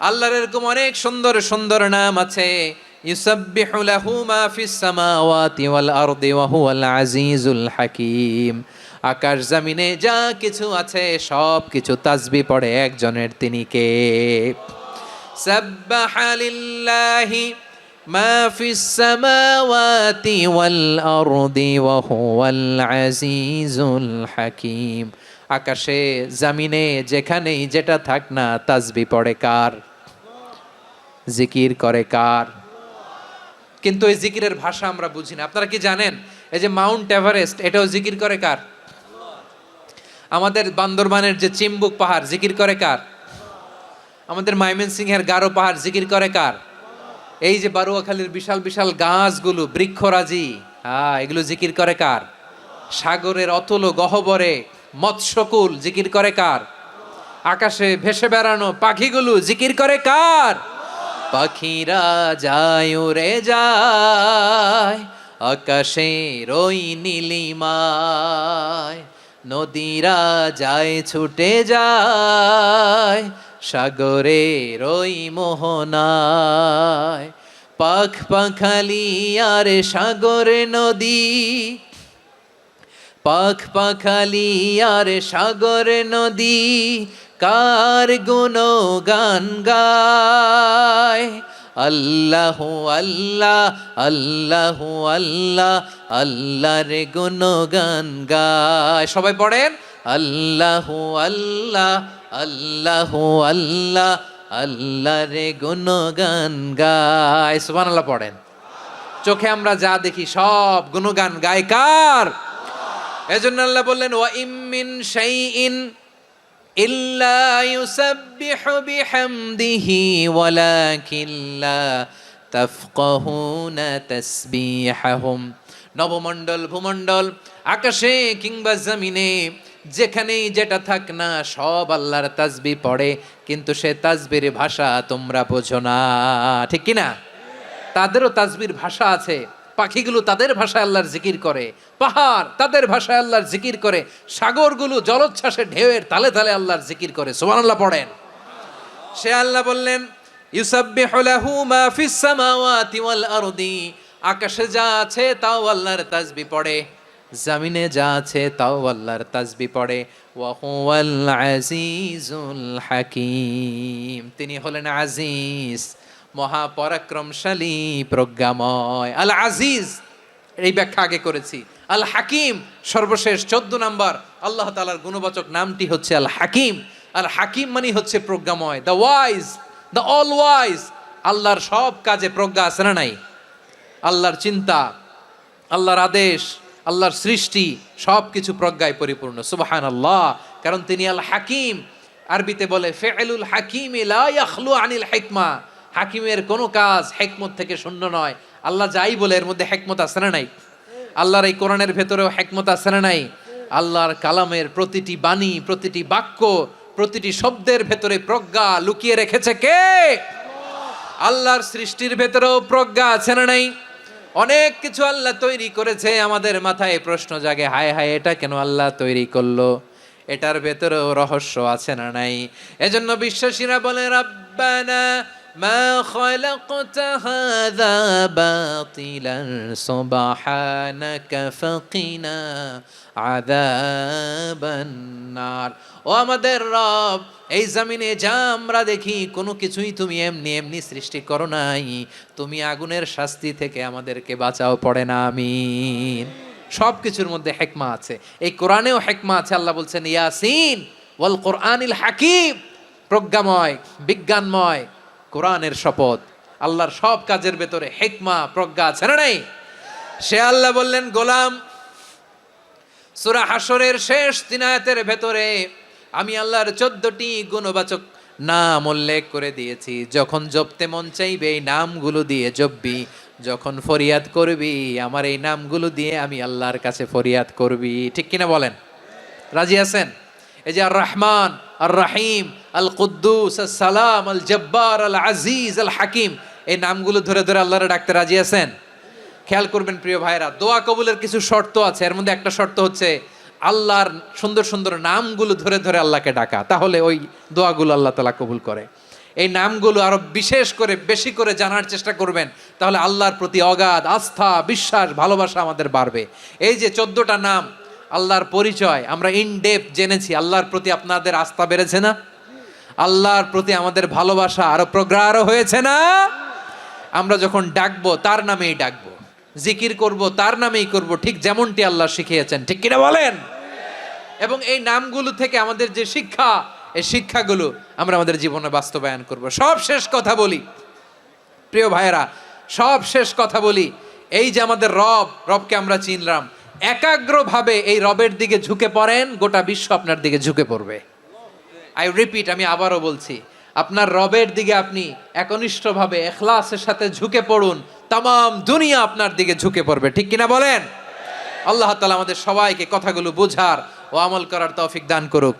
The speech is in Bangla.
আল্লাহর এরকম অনেক সুন্দর সুন্দর নাম আছে। ইউসাব্বিহু লাহু মা ফিস সামাওয়াতি ওয়াল আরদি ওয়া হুয়াল আজিজুল হাকীম। আকাশ জমিনে যা কিছু আছে, সব কিছু তাসবি পড়ে একজনের তিনি কে? সাব্বাহা লিল্লাহি মা ফিস সামাওয়াতি ওয়াল আরদি ওয়া হুয়াল আজিজুল হাকীম। আকাশে, জমিনে, যেখানেই যেটা থাক না তাসবি পড়ে কার? জিকির করে কার? কিন্তু এই জিকিরের ভাষা আমরা বুঝি না। আপনারা কি জানেন? এই যে মাউন্ট এভারেস্ট, এটাও জিকির করে কার? আমাদের বান্দরবানের যে চিম্বুক পাহাড়, জিকির করে কার? আমাদের মাইমেন সিংহের গারো পাহাড়, জিকির করে কার? এই যে বারুয়াখালীর বিশাল বিশাল গাছগুলো, বৃক্ষরাজি হ্যাঁ এগুলো জিকির করে কার? সাগরের অতল গহবরে মৎস্যকুল, জিকির করে কার? আকাশে ভেসে বেড়ানো পাখিগুলো জিকির করে কার? পাখিরা যায় উড়ে যায়, আকাশে রই নীলিমায় নদীরা যায়, ছুটে যায়, সাগরে রই মোহনায়। পাখ পাখালি আর সাগর নদী, পাখ পাখালি আর সাগর নদী কার গুণ গান গায়? আল্লাহ আল্লাহ আল্লাহ আল্লাহ গান গায়। সবাই পড়েন, আল্লাহ আল্লাহ আল্লাহ আল্লাহ গান গায়। সুবহানাল্লাহ পড়েন। চোখে আমরা যা দেখি সব গুণগান গায় কার এজন্য আল্লাহ বললেন, ওয়া ইমিন শাইইন ইল্লা ইউসাব্বিহু বিহামদিহি ওয়ালাকিন লা তাফকাহুনা তাসবিহাহুম। নবমণ্ডল, ভূমণ্ডল, আকাশে কিংবা জমিনে, যেখানেই যেটা থাক না, সব আল্লাহর তাজবি পড়ে, কিন্তু সে তাসবির ভাষা তোমরা বোঝো না। ঠিক কি না তাদেরও তাজবির ভাষা আছে। পাখিগুলো তাদের ভাষায় আল্লাহর জিকির করে। পাহাড় তাদের ভাষায় আল্লাহর জিকির করে। সাগরগুলো জলোচ্ছ্বাসে ঢেউয়ের তালে তালে আল্লাহর জিকির করে। সুবহানাল্লাহ পড়েন। সে আল্লাহ বললেন, ইউসাব্বিহু লাহু মা ফিস সামাওয়াতি ওয়াল আরদি। আকাশে যা আছে তাও আল্লাহর তাসবি পড়ে। জমিনে যা আছে তাও আল্লাহর তাসবি পড়ে। ওয়া হুয়াল আজিজুল হাকীম। তিনি হলেন আজিজ। মহাপরাক্রমশালী, প্রজ্ঞাময়। আল আজিজ, এই ব্যাখ্যা আগে করেছি। আল হাকিম, সর্বশেষ চোদ্দ নাম্বার। আল্লাহ তালার গুণবাচক নামটি হচ্ছে আল হাকিম। আল হাকিম মানে হচ্ছে প্রজ্ঞাময়। The wise, the all wise আল্লাহর সব কাজে প্রজ্ঞা আছে না নাই? আল্লাহর চিন্তা, আল্লাহর আদেশ, আল্লাহর সৃষ্টি সব কিছু প্রজ্ঞায় পরিপূর্ণ। সুবাহান আল্লাহ কারণ তিনি আল হাকিম। আরবিতে বলে ফেলুল হাকিম আনিল হিকমা। হাকিমের কোনো কাজ হেকমত থেকে শূন্য নয়। আল্লাহ যাই বলে, এর মধ্যে হেকমত আছে না নাই? আল্লাহর এই কোরআনের ভেতরেও হেকমত আছে না নাই? আল্লাহর কালামের প্রতিটি বাণী, প্রতিটি বাক্য, প্রতিটি শব্দের ভেতরে প্রজ্ঞা লুকিয়ে রেখেছে কে? আল্লাহর সৃষ্টির ভেতরেও প্রজ্ঞা আছে না নাই? অনেক কিছু আল্লাহ তৈরি করেছে, আমাদের মাথায় প্রশ্ন জাগে, হায় হায়, এটা কেন আল্লাহ তৈরি করল? এটার ভেতরেও রহস্য আছে না নাই? এজন্য বিশ্বাসীরা বলে, রাব্বানা মা খালাকতা হাযা বাতিলান সুবহানাকা ফাকিনা আযাবান নার। ও আমাদের রব, এই জমিনে যা আমরা দেখি, কোনো কিছুই তুমি এমনি এমনি সৃষ্টি করো নাই। তুমি আগুনের শাস্তি থেকে আমাদেরকে বাঁচাও, পড়ে না, আমিন। সব কিছুর মধ্যে হেকমা আছে। এই কোরআনেও হেকমা আছে, আল্লাহ বলছেন, ইয়াসিন ওয়াল কোরআনিল হাকিম, প্রজ্ঞাময়, বিজ্ঞানময় কোরআনের শপথ। আল্লাহর সব কাজের ভেতরে হেকমা, প্রজ্ঞা আছে না নাই? সে আল্লাহ বললেন, গোলাম, সুরা হাসরের শেষ তিনায়াতের ভেতরে আমি আল্লাহর চোদ্দটি গুণবাচক নাম উল্লেখ করে দিয়েছি। যখন জপতে মন চাইবে, এই নামগুলো দিয়ে জপবি। যখন ফরিয়াদ করবি, আমার এই নামগুলো দিয়ে আমি আল্লাহর কাছে ফরিয়াদ করবি। ঠিক কিনা বলেন? রাজি আছেন? এই যে আর রহমান আর রাহিম আল কুদ্দুস আল সালাম আল জব্বার আল আজিজ আল হাকিম এই নামগুলো ধরে ধরে আল্লাহরে ডাকতে রাজি আছেন? খেয়াল করবেন প্রিয় ভাইরা, দোয়া কবুলের কিছু শর্ত আছে। এর মধ্যে একটা শর্ত হচ্ছে আল্লাহর সুন্দর সুন্দর নামগুলো ধরে ধরে আল্লাহকে ডাকা। তাহলে ওই দোয়াগুলো আল্লাহ তালা কবুল করে। এই নামগুলো আরও বিশেষ করে, বেশি করে জানার চেষ্টা করবেন, তাহলে আল্লাহর প্রতি অগাধ আস্থা, বিশ্বাস, ভালোবাসা আমাদের বাড়বে। এই যে চোদ্দটা নাম, আল্লাহর পরিচয়, আমরা ইন ডেপ জেনেছি, আল্লাহর প্রতি আপনাদের আস্থা বেড়েছে না? আল্লাহর প্রতি আমাদের ভালোবাসা আরও প্রগাঢ় হয়েছে না? আমরা যখন ডাকবো, তার নামেই ডাকবো। জিকির করব, তার নামেই করব, ঠিক যেমনটি আল্লাহ শিখিয়েছেন। ঠিক কিনা বলেন? এবং এই নামগুলো থেকে আমাদের যে শিক্ষা, এই শিক্ষাগুলো আমরা আমাদের জীবনে বাস্তবায়ন করব। সব শেষ কথা বলি। প্রিয় ভাইয়েরা, সব শেষ কথা বলি। এই যে আমাদের রব, রবকে আমরা চিনলাম, একাগ্রভাবে এই রবের দিকে ঝুঁকে পড়েন, গোটা বিশ্ব আপনার দিকে ঝুঁকে পড়বে। আই রিপিট আমি আবারও বলছি, আপনার রবের দিকে আপনি একনিষ্ঠভাবে, এখলাসের সাথে ঝুঁকে পড়ুন তাম দুনিয়া আপনার দিকে ঝুঁকে পড়বে, ঠিক কিনা বলেন? আল্লাহ তালা আমাদের সবাইকে কথাগুলো বোঝার ও আমল করার তৌফিক দান করুক।